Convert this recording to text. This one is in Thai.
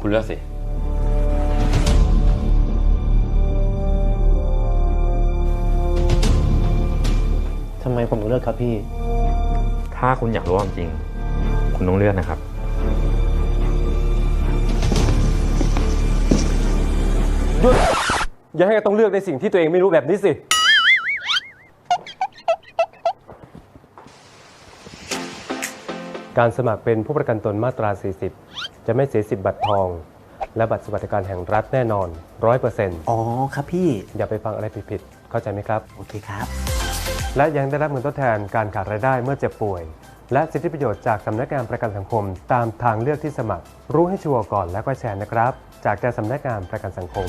คุณเลือกสิ ทำไมผมถึงเลือกครับพี่ ถ้าคุณอยากรู้ความจริง คุณต้องเลือกนะครับ หยุดอย่าให้ต้องเลือกในสิ่งที่ตัวเองไม่รู้แบบนี้สิ การสมัครเป็นผู้ประกันตนมาตรา 40 จะไม่เสียสิทธิ์บัตรทอง และบัตรสวัสดิการแห่งรัฐแน่นอน100%อ๋อครับพี่อย่าไปฟังอะไรผิดๆเข้าใจไหมครับ โอเคครับ และยังได้รับเงินทดแทนการขาดรายได้เมื่อเจ็บป่วย และสิทธิประโยชน์จากสำนักงานประกันสังคม ตามทางเลือกที่สมัคร รู้ให้ชัวร์ก่อนแล้วก็แชร์นะครับ จากแก่สำนักงานประกันสังคม